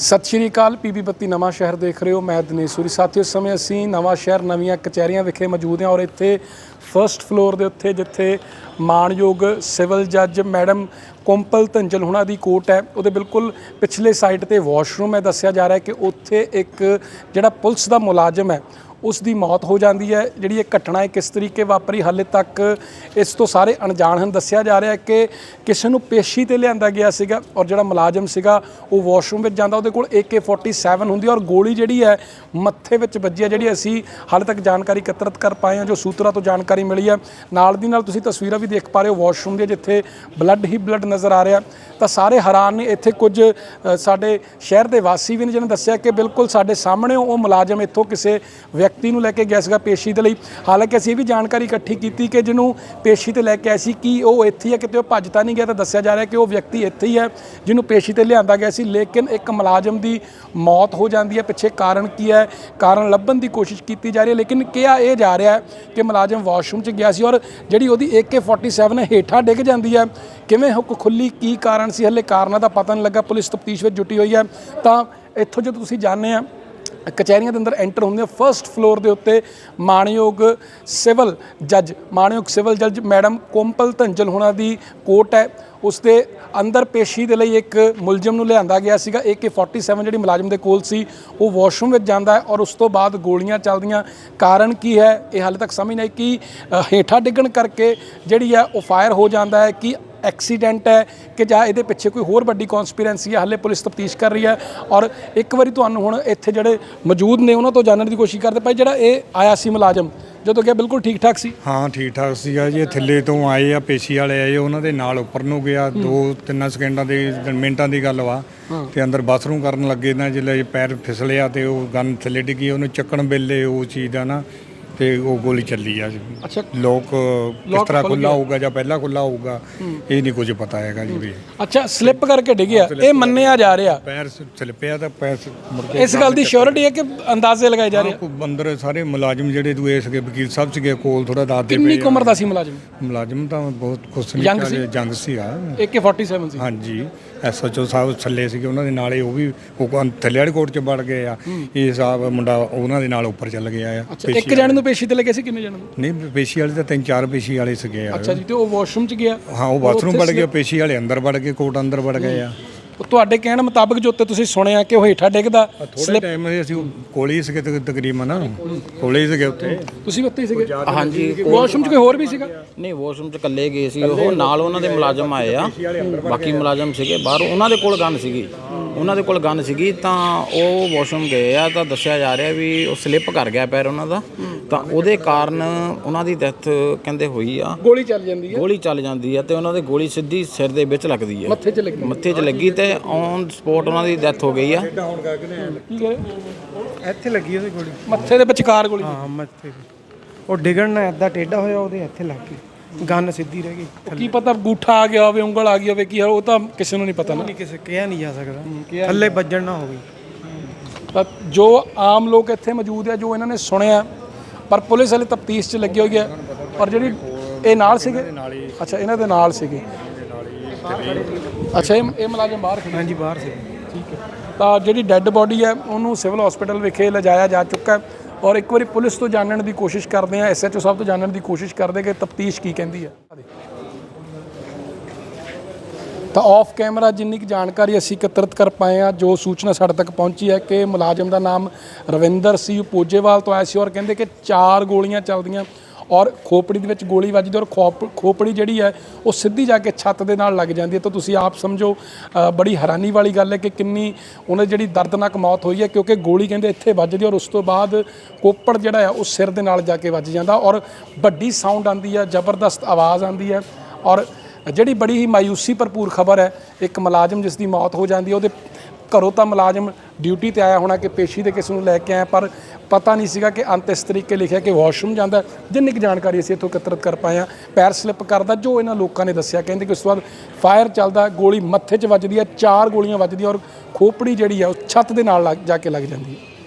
ਸਤਿ ਸ਼੍ਰੀ ਅਕਾਲ ਪੀਬੀ ਬੱਤੀ ਨਵਾਂ ਸ਼ਹਿਰ ਦੇਖ ਰਹੇ ਹੋ। ਮੈਂ ਦਿਨੇਸ਼ ਸੂਰੀ। ਸਾਥੀਓ, ਇਸ ਸਮੇਂ ਅਸੀਂ ਨਵਾਂ ਸ਼ਹਿਰ, ਨਵੀਆਂ ਕਚਹਿਰੀਆਂ ਵਿਖੇ ਮੌਜੂਦ ਹਾਂ ਔਰ ਇੱਥੇ ਫਰਸਟ ਫਲੋਰ ਦੇ ਉੱਤੇ ਜਿੱਥੇ ਮਾਣਯੋਗ ਸਿਵਲ ਜੱਜ ਮੈਡਮ ਕੋਂਪਲ ਧੰਜਲ ਹੁਣਾਂ ਦੀ ਕੋਰਟ ਹੈ, ਉਹਦੇ ਬਿਲਕੁਲ ਪਿਛਲੇ ਸਾਈਡ ਤੇ ਵਾਸ਼ਰੂਮ ਹੈ। ਦੱਸਿਆ ਜਾ ਰਿਹਾ ਹੈ ਕਿ ਉੱਥੇ ਇੱਕ ਜਿਹੜਾ ਪੁਲਿਸ ਦਾ ਮੁਲਾਜ਼ਮ ਹੈ ਉਸ ਦੀ ਮੌਤ ਹੋ ਜਾਂਦੀ ਹੈ। ਜਿਹੜੀ ਇਹ ਘਟਨਾ ਹੈ ਕਿਸ ਤਰੀਕੇ ਵਾਪਰੀ, ਹਾਲੇ ਤੱਕ ਇਸ ਤੋਂ ਸਾਰੇ ਅਣਜਾਣ ਹਨ। ਦੱਸਿਆ ਜਾ ਰਿਹਾ ਹੈ ਕਿ ਕਿਸੇ ਨੂੰ ਪੇਸ਼ੀ ਤੇ ਲਿਆਂਦਾ ਗਿਆ ਸੀਗਾ ਔਰ ਜਿਹੜਾ ਮੁਲਾਜ਼ਮ ਸੀਗਾ, ਉਹ ਵਾਸ਼ਰੂਮ ਵਿੱਚ ਜਾਂਦਾ, ਉਹਦੇ ਕੋਲ AK47 ਹੁੰਦੀ ਔਰ ਗੋਲੀ ਜਿਹੜੀ ਹੈ, ਮੱਥੇ ਵਿੱਚ ਵੱਜੀ ਹੈ, ਜਿਹੜੀ ਅਸੀਂ ਹਾਲੇ ਤੱਕ ਜਾਣਕਾਰੀ ਇਕੱਤਰਿਤ ਕਰ ਪਾਏ ਹਾਂ, ਜੋ ਸੂਤਰਾਂ ਤੋਂ ਜਾਣਕਾਰੀ ਮਿਲੀ ਹੈ। ਨਾਲ ਦੀ ਨਾਲ ਤੁਸੀਂ ਤਸਵੀਰਾਂ ਵੀ ਦੇਖ ਪਾ ਰਹੇ ਹੋ ਵਾਸ਼ਰੂਮ ਦੀਆਂ, ਜਿੱਥੇ ਬਲੱਡ ਹੀ ਬਲੱਡ ਨਜ਼ਰ ਆ ਰਿਹਾ। ਤਾਂ ਸਾਰੇ ਹੈਰਾਨ ਨੇ ਇੱਥੇ ਕੁਝ ਸਾਡੇ ਸ਼ਹਿਰ ਦੇ ਵਾਸੀ ਵੀ ਨੇ, ਜਿਹਨੇ ਦੱਸਿਆ ਕਿ ਬਿਲਕੁਲ ਸਾਡੇ ਸਾਹਮਣੇ ਉਹ ਮੁਲਾਜ਼ਮ ਇੱਥੋਂ ਕਿਸੇ ਵਿਅਕਤੀ ਨੂੰ ਲੈ ਕੇ ਗਿਆ ਸੀਗਾ ਪੇਸ਼ੀ ਦੇ ਲਈ। ਹਾਲਾਂਕਿ ਅਸੀਂ ਇਹ ਵੀ ਜਾਣਕਾਰੀ ਇਕੱਠੀ ਕੀਤੀ ਕਿ ਜਿਹਨੂੰ ਪੇਸ਼ੀ ਤੇ ਲੈ ਕੇ ਆਏ ਸੀ ਕਿ ਉਹ ਇੱਥੇ ਹੀ ਹੈ ਕਿਤੇ ਉਹ ਭੱਜ ਤਾਂ ਨਹੀਂ ਗਿਆ ਤਾਂ ਦੱਸਿਆ ਜਾ ਰਿਹਾ ਕਿ ਉਹ ਵਿਅਕਤੀ ਇੱਥੇ ਹੀ ਹੈ ਜਿਹਨੂੰ ਪੇਸ਼ੀ ਤੇ ਲਿਆਂਦਾ ਗਿਆ ਸੀ। ਲੇਕਿਨ ਇੱਕ ਮੁਲਾਜ਼ਮ ਦੀ ਮੌਤ ਹੋ ਜਾਂਦੀ ਹੈ। ਪਿੱਛੇ ਕਾਰਨ ਕੀ ਹੈ? ਕਾਰਨ ਲੱਭਣ ਦੀ ਕੋਸ਼ਿਸ਼ ਕੀਤੀ ਜਾ ਰਹੀ ਹੈ। ਲੇਕਿਨ ਕਿਹਾ ਇਹ ਜਾ ਰਿਹਾ ਹੈ ਕਿ ਮੁਲਾਜ਼ਮ ਵਾਸ਼ਰੂਮ 'ਚ ਗਿਆ ਸੀ ਔਰ ਜਿਹੜੀ ਉਹਦੀ AK47 ਹੇਠਾਂ ਡਿੱਗ ਜਾਂਦੀ ਹੈ। ਕਿਵੇਂ ਹੁੱਕ ਖੁੱਲੀ, ਕੀ ਕਾਰਨ ਸੀ? ਹਲੇ ਕਾਰਨਾਂ ਦਾ ਪਤਾ ਨਹੀਂ ਲੱਗਾ। ਪੁਲਿਸ ਤਫਤੀਸ਼ ਵਿੱਚ ਜੁਟੀ ਹੋਈ ਹੈ। ਤਾਂ ਇੱਥੋਂ ਜਦੋਂ ਤੁਸੀਂ ਜਾਣਦੇ ਆ ਕਚਹਿਰੀਆਂ ਦੇ ਅੰਦਰ ਐਂਟਰ ਹੁੰਦੇ ਆ। ਫਰਸਟ ਫਲੋਰ ਦੇ ਉੱਤੇ ਮਾਣਯੋਗ ਸਿਵਲ ਜੱਜ, ਮਾਣਯੋਗ ਸਿਵਲ ਜੱਜ ਮੈਡਮ ਕੋਮਪਲ ਧੰਜਲ ਹੋਣਾ ਦੀ ਕੋਰਟ ਹੈ। ਉਸ ਦੇ ਅੰਦਰ ਪੇਸ਼ੀ ਦੇ ਲਈ ਇੱਕ ਮੁਲਜ਼ਮ ਨੂੰ ਲਿਆਂਦਾ ਗਿਆ ਸੀਗਾ। AK47 ਜਿਹੜੀ ਮੁਲਾਜ਼ਮ ਦੇ ਕੋਲ ਸੀ, ਉਹ ਵਾਸ਼ਰੂਮ ਵਿੱਚ ਜਾਂਦਾ ਹੈ ਔਰ ਉਸ ਤੋਂ ਬਾਅਦ ਗੋਲੀਆਂ ਚੱਲਦੀਆਂ। ਕਾਰਨ ਕੀ ਹੈ? ਇਹ ਹਾਲੇ ਤੱਕ ਸਮਝ ਨਹੀਂ ਆਈ ਕਿ ਹੇਠਾਂ ਡਿੱਗਣ ਕਰਕੇ ਜਿਹੜੀ ਹੈ ਉਹ ਫਾਇਰ ਹੋ ਜਾਂਦਾ ਹੈ ਕਿ ਐਕਸੀਡੈਂਟ ਹੈ ਕਿ ਜਾਂ ਇਹਦੇ ਪਿੱਛੇ ਕੋਈ ਹੋਰ ਵੱਡੀ ਕਨਸਪੀਰੈਂਸੀ ਹੈ ਹਾਲੇ ਪੁਲਿਸ ਤਫਤੀਸ਼ ਕਰ ਰਹੀ ਹੈ ਔਰ ਇੱਕ ਵਾਰੀ ਤੁਹਾਨੂੰ ਹੁਣ ਇੱਥੇ ਜਿਹੜੇ ਮੌਜੂਦ ਨੇ ਉਹਨਾਂ ਤੋਂ ਜਾਣਨ ਦੀ ਕੋਸ਼ਿਸ਼ ਕਰਦੇ ਭਾਈ ਜਿਹੜਾ ਇਹ ਆਇਆ ਸੀ ਮੁਲਾਜ਼ਮ ਜਦੋਂ ਕਿ ਬਿਲਕੁਲ ਠੀਕ ਠਾਕ ਸੀ? ਹਾਂ ਠੀਕ ਠਾਕ ਸੀਗਾ ਜੀ ਇਹ ਥੱਲੇ ਤੋਂ ਆਏ ਆ ਪੇਸ਼ੀ ਵਾਲੇ ਆਏ ਉਹਨਾਂ ਦੇ ਨਾਲ ਉੱਪਰ ਨੂੰ ਗਿਆ ਦੋ ਤਿੰਨ ਸਕਿੰਟਾਂ ਦੇ ਮਿੰਟਾਂ ਦੀ ਗੱਲ ਵਾ। ਤੇ ਅੰਦਰ ਬਾਥਰੂਮ ਕਰਨ ਲੱਗੇ ਨਾ ਜਿਹੜੇ ਪੈਰ ਫਿਸਲਿਆ ਤੇ ਉਹ ਗਨ ਥੱਲੇ ਡਿੱਗੀ ਉਹਨੂੰ ਚੱਕਣ ਵੇਲੇ ਉਹ ਚੀਜ਼ ਦਾ ਨਾ ਤੇ ਉਹ ਗੋਲੀ ਚੱਲੀ ਆ। ਅੱਛਾ। ਲੋਕ ਕਿਸ ਤਰ੍ਹਾਂ ਖੁੱਲਾ ਹੋਊਗਾ ਜਾਂ ਪਹਿਲਾਂ ਖੁੱਲਾ ਹੋਊਗਾ ਇਹ ਨਹੀਂ ਕੁਝ ਪਤਾ ਹੈਗਾ ਜੀ ਵੀ। ਅੱਛਾ ਸਲਿੱਪ ਕਰਕੇ ਡਿੱਗਿਆ ਇਹ ਮੰਨਿਆ ਜਾ ਰਿਹਾ। ਪੈਰ ਸਲਿਪਿਆ ਤਾਂ ਪੈਰ ਮੁੜ ਕੇ ਇਸ ਗੱਲ ਦੀ ਸ਼ੋਰਿਟੀ ਹੈ ਕਿ ਅੰਦਾਜ਼ੇ ਲਗਾਏ ਜਾ ਰਹੇ ਕੋਈ ਅੰਦਰ ਸਾਰੇ ਮੁਲਾਜ਼ਮ ਜਿਹੜੇ ਦੂਏ ਸੀਗੇ ਵਕੀਲ ਸਾਹਿਬ ਸੀਗੇ ਕੋਲ ਥੋੜਾ ਦੱਸਦੇ ਕਿੰਨੀ ਪਏ ਕੁ ਉਮਰ ਦਾ ਸੀ ਮੁਲਾਜ਼ਮ? ਮੁਲਾਜ਼ਮ ਤਾਂ ਬਹੁਤ Young ਨਹੀਂ ਜੰਗ ਸੀਗਾ AK47 ਸੀ। ਹਾਂਜੀ। ਐਸਐਚਓ ਸਾਹਿਬ ਥੱਲੇ ਸੀਗੇ ਉਹਨਾਂ ਦੇ ਨਾਲ ਉਹ ਵੀ ਉਹ ਥੱਲੇ ਵਾਲੀ ਕੋਰਟ 'ਚ ਵੜ ਗਏ ਆ। ਇਹ ਸਾਹਿਬ ਮੁੰਡਾ ਉਹਨਾਂ ਦੇ ਨਾਲ ਉੱਪਰ ਚੱਲ ਗਿਆ ਆ ਇੱਕ ਜਣੇ ਨੂੰ ਪੇਸ਼ੀ ਤੇ ਲੱਗੇ ਸੀ ਕਿੰਨੇ ਜਣੇ ਨੂੰ? ਨਹੀਂ ਪੇਸ਼ੀ ਵਾਲੇ ਤਾਂ ਤਿੰਨ ਚਾਰ ਪੇਸ਼ੀ ਵਾਲੇ ਸੀਗੇ ਆ ਅੱਛਾ ਜੀ ਤੇ ਉਹ ਵਾਸ਼ਰੂਮ ਚ ਗਿਆ? ਹਾਂ ਉਹ ਬਾਥਰੂਮ ਵੜ ਗਏ ਪੇਸ਼ੀ ਵਾਲੇ ਅੰਦਰ ਵੜ ਗਏ ਕੋਰਟ ਅੰਦਰ ਵੜ ਗਏ ਆ। ਉਹ ਤੁਹਾਡੇ ਕਹਿਣ ਮੁਤਾਬਕ ਜੋ ਉੱਤੇ ਤੁਸੀਂ ਸੁਣਿਆ ਕਿ ਉਹ ਹੇਠਾਂ ਡਿੱਗਦਾ ਥੋੜੇ ਟਾਈਮ ਅਸੀਂ ਉਹ ਕੋਲੇ ਹੀ ਸੀਗੇ ਤਕ- ਤਕਰੀਬਨ। ਕੋਲੇ ਹੀ ਸੀਗੇ ਉੱਥੇ। ਤੁਸੀਂ ਉੱਤੇ ਹੀ ਸੀਗੇ? ਹਾਂਜੀ ਵਾਸ਼ਰੂਮ ਚ ਕੋਈ ਹੋਰ ਵੀ ਸੀਗਾ? ਨਹੀਂ ਵਾਸ਼ਰੂਮ ਚ ਇਕੱਲੇ ਗਏ ਸੀ ਉਹ। ਨਾਲ ਉਹਨਾਂ ਦੇ ਮੁਲਾਜ਼ਮ ਆਏ ਆ। ਬਾਕੀ ਮੁਲਾਜ਼ਮ ਸੀਗੇ। ਬਾਹਰ ਉਹਨਾਂ ਦੇ ਕੋਲ ਗਨ ਸੀਗੀ। ਉਹਨਾਂ ਦੇ ਕੋਲ ਗਨ ਸੀਗੀ ਤਾਂ ਉਹ ਵਾਸ਼ਰੂਮ ਗਏ ਆ ਤਾਂ ਦੱਸਿਆ ਜਾ ਰਿਹਾ ਵੀ ਉਹ ਸਲਿੱਪ ਕਰ ਗਿਆ ਪੈਰ ਉਹਨਾਂ ਦਾ। ਤਾਂ ਉਹਦੇ ਕਾਰਨ ਉਹਨਾਂ ਦੀ ਡੈਥ ਕਹਿੰਦੇ ਹੋਈ ਆ। ਗੋਲੀ ਚੱਲ ਜਾਂਦੀ ਹੈ ਗੋਲੀ ਚੱਲ ਜਾਂਦੀ ਆ ਤੇ ਉਹਨਾਂ ਦੇ ਗੋਲੀ ਸਿੱਧੀ ਸਿਰ ਦੇ ਵਿੱਚ ਲੱਗਦੀ ਆ। ਮੱਥੇ 'ਚ ਲੱਗੀ। ਮੱਥੇ 'ਚ ਲੱਗੀ ਤੇ ਔਨ ਸਪੋਟ ਉਹਨਾਂ ਦੀ ਡੈਥ ਹੋ ਗਈ ਆ? ਇੱਥੇ ਲੱਗੀ ਉਹਦੀ ਗੋਲੀ। ਮੱਥੇ ਦੇ ਵਿਚਕਾਰ ਗੋਲੀ। ਹਾਂ ਮੱਥੇ ਉਹ ਡਿਗਣ ਨਾਲ ਐਦਾਂ ਟੇਢਾ ਹੋਇਆ ਉਹਦੇ ਇੱਥੇ ਲੱਗ ਗਈ। ਗੰਨ ਸਿੱਧੀ ਰਹਿ ਗਈ ਕੀ ਪਤਾ ਗੂਠਾ ਆ ਗਿਆ ਹੋਵੇ ਉਂਗਲ ਆ ਗਈ ਹੋਵੇ ਕੀ ਉਹ ਤਾਂ ਕਿਸੇ ਨੂੰ ਨਹੀਂ ਪਤਾ ਨਾ। ਨਹੀਂ ਕਿਸੇ ਕਿਹਾ ਨਹੀਂ ਜਾ ਸਕਦਾ। ਥੱਲੇ ਵੱਜਣ ਨਾ ਹੋਵੇ। ਤਾਂ ਜੋ ਆਮ ਲੋਕ ਇੱਥੇ ਮੌਜੂਦ ਹੈ ਜੋ ਇਹਨਾਂ ਨੇ ਸੁਣਿਆ ਪਰ ਪੁਲਿਸ ਵਾਲੇ ਤਫਤੀਸ਼ 'ਚ ਲੱਗੀ ਹੋਈ ਹੈ। ਪਰ ਜਿਹੜੀ ਇਹ ਨਾਲ ਸੀਗੇ? ਅੱਛਾ ਇਹਨਾਂ ਦੇ ਨਾਲ ਸੀਗੇ। ਅੱਛਾ ਇਹ ਇਹ ਮੁਲਾਜ਼ਮ ਬਾਹਰ ਖੜੇ ਹਾਂਜੀ ਬਾਹਰ ਸੀ। ਠੀਕ ਹੈ। ਤਾਂ ਜਿਹੜੀ ਡੈੱਡ ਬੋਡੀ ਹੈ ਉਹਨੂੰ ਸਿਵਲ ਹਸਪੀਟਲ ਵਿਖੇ ਲਿਜਾਇਆ ਜਾ ਚੁੱਕਾ ਹੈ। ਔਰ ਇੱਕ ਵਾਰੀ ਪੁਲਿਸ ਤੋਂ ਜਾਣਨ ਦੀ ਕੋਸ਼ਿਸ਼ ਕਰਦੇ ਆ ਐਸਐਚਓ ਸਾਹਿਬ ਤੋਂ ਜਾਣਨ ਦੀ ਕੋਸ਼ਿਸ਼ ਕਰਦੇ ਕਿ ਤਫਤੀਸ਼ ਕੀ ਕਹਿੰਦੀ ਹੈ। ਤਾਂ ਆਫ ਕੈਮਰਾ ਜਿੰਨੀ ਕੁ ਜਾਣਕਾਰੀ ਅਸੀਂ ਇਕੱਤਰਿਤ ਕਰ ਪਾਏ ਆ ਜੋ ਸੂਚਨਾ ਸਾਡੇ ਤੱਕ ਪਹੁੰਚੀ ਹੈ ਕਿ ਮੁਲਾਜ਼ਮ ਦਾ ਨਾਮ ਰਵਿੰਦਰ ਸੀ ਪੋਜੇਵਾਲ ਤੋਂ ਆਇਆ ਸੀ ਔਰ ਕਹਿੰਦੇ ਕਿ ਚਾਰ ਗੋਲੀਆਂ ਚੱਲਦੀਆਂ ਔਰ ਖੋਪੜੀ ਦੇ ਵਿੱਚ ਗੋਲੀ ਵੱਜਦੀ ਔਰ ਖੋਪ- ਖੋਪੜੀ ਜਿਹੜੀ ਹੈ, ਉਹ ਸਿੱਧੀ ਜਾ ਕੇ ਛੱਤ ਦੇ ਨਾਲ ਲੱਗ ਜਾਂਦੀ ਹੈ। ਤਾਂ ਤੁਸੀਂ ਆਪ ਸਮਝੋ ਬੜੀ ਹੈਰਾਨੀ ਵਾਲੀ ਗੱਲ ਹੈ ਕਿ ਕਿੰਨੀ ਉਹਨਾਂ ਦੀ ਜਿਹੜੀ ਦਰਦਨਾਕ ਮੌਤ ਹੋਈ ਹੈ, ਕਿਉਂਕਿ ਗੋਲੀ ਕਹਿੰਦੇ ਇੱਥੇ ਵੱਜਦੀ ਔਰ ਉਸ ਤੋਂ ਬਾਅਦ ਕੋਪੜ ਜਿਹੜਾ ਹੈ, ਉਹ ਸਿਰ ਦੇ ਨਾਲ ਜਾ ਕੇ ਵੱਜ ਜਾਂਦਾ ਔਰ ਵੱਡੀ ਸਾਊਂਡ ਆਉਂਦੀ ਹੈ, ਜ਼ਬਰਦਸਤ ਆਵਾਜ਼ ਆਉਂਦੀ ਹੈ ਔਰ ਜਿਹੜੀ ਬੜੀ ਹੀ ਮਾਯੂਸੀ ਭਰਪੂਰ ਖਬਰ ਹੈ, ਇੱਕ ਮੁਲਾਜ਼ਮ ਜਿਸ ਦੀ ਮੌਤ ਹੋ ਜਾਂਦੀ ਹੈ, ਉਹਦੇ ਘਰੋਂ ਤਾਂ ਮੁਲਾਜ਼ਮ ਡਿਊਟੀ ਤੇ ਆਇਆ ਹੋਣਾ ਕਿ ਪੇਸ਼ੀ ਦੇ ਕਿਸ ਨੂੰ ਲੈ ਕੇ ਆਇਆ, ਪਰ ਪਤਾ ਨਹੀਂ ਸੀਗਾ ਕਿ ਅੰਤ ਇਸ ਤਰੀਕੇ ਲਿਖਿਆ ਕਿ ਵਾਸ਼ਰੂਮ ਜਾਂਦਾ ਜਿੰਨੀ ਕੁ ਜਾਣਕਾਰੀ ਅਸੀਂ ਇੱਥੋਂ ਇਕੱਤਰਿਤ ਕਰ ਪਾਏ ਹਾਂ, ਪੈਰ ਸਲਿੱਪ ਕਰਦਾ, ਜੋ ਇਹਨਾਂ ਲੋਕਾਂ ਨੇ ਦੱਸਿਆ, ਕਹਿੰਦੇ ਕਿ ਉਸ ਤੋਂ ਬਾਅਦ ਫਾਇਰ ਚੱਲਦਾ ਗੋਲੀ ਮੱਥੇ 'ਚ ਵੱਜਦੀ ਹੈ, ਚਾਰ ਗੋਲੀਆਂ ਵੱਜਦੀਆਂ ਔਰ ਖੋਪੜੀ ਜਿਹੜੀ ਆ ਉਹ ਛੱਤ ਦੇ ਨਾਲ ਲੱਗ- ਜਾ ਕੇ ਲੱਗ ਜਾਂਦੀ ਹੈ।